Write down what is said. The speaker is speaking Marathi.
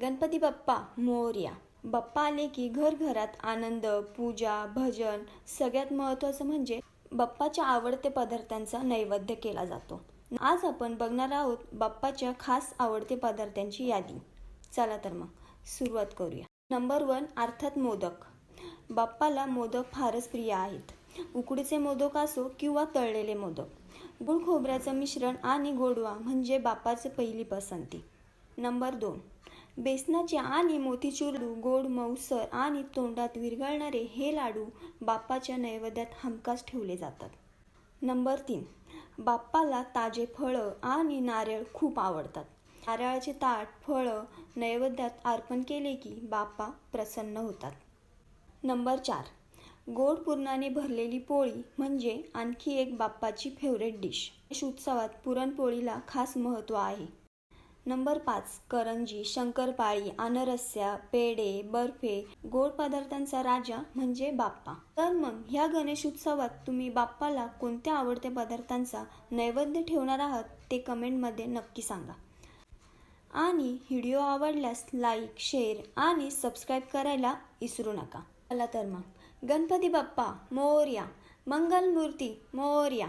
गणपती बाप्पा मोर्या. बाप्पा आले की घरघरात आनंद पूजा भजन सगळ्यात महत्त्वाचं म्हणजे बाप्पाच्या आवडते पदार्थांचा नैवेद्य केला जातो. आज आपण बघणार आहोत बाप्पाच्या खास आवडते पदार्थांची यादी. चला तर मग सुरुवात करूया. नंबर वन अर्थात मोदक. बाप्पाला मोदक फारच प्रिय आहेत. उकडीचे मोदक असो किंवा तळलेले मोदक. गुळ खोबऱ्याचं मिश्रण आणि गोडवा म्हणजे बाप्पाचं पहिली पसंती. नंबर दोन बेसनाचे आणि मोतीचूर लाडू गोड मऊसर आणि तोंडात विरघळणारे हे लाडू बाप्पाच्या नैवेद्यात हमखास ठेवले जातात. नंबर तीन. बाप्पाला ताजे फळं आणि नारळ खूप आवडतात. नारळाचे ताट फळं नैवेद्यात अर्पण केले की बाप्पा प्रसन्न होतात. नंबर चार. गोड पुरणाने भरलेली पोळी म्हणजे आणखी एक बाप्पाची फेवरेट डिश उत्सवात पुरणपोळीला खास महत्त्व आहे. नंबर पाच करंजी शंकरपाळी अनरस्या पेढे बर्फे गोड पदार्थांचा राजा म्हणजे बाप्पा. तर मग ह्या गणेश उत्सवात तुम्ही बाप्पाला कोणत्या आवडत्या पदार्थांचा नैवेद्य ठेवणार आहात ते कमेंटमध्ये नक्की सांगा. आणि व्हिडिओ आवडल्यास लाईक शेअर आणि सबस्क्राईब करायला विसरू नका. चला तर मग. गणपती बाप्पा मोर्या मंगलमूर्ती मोर्या.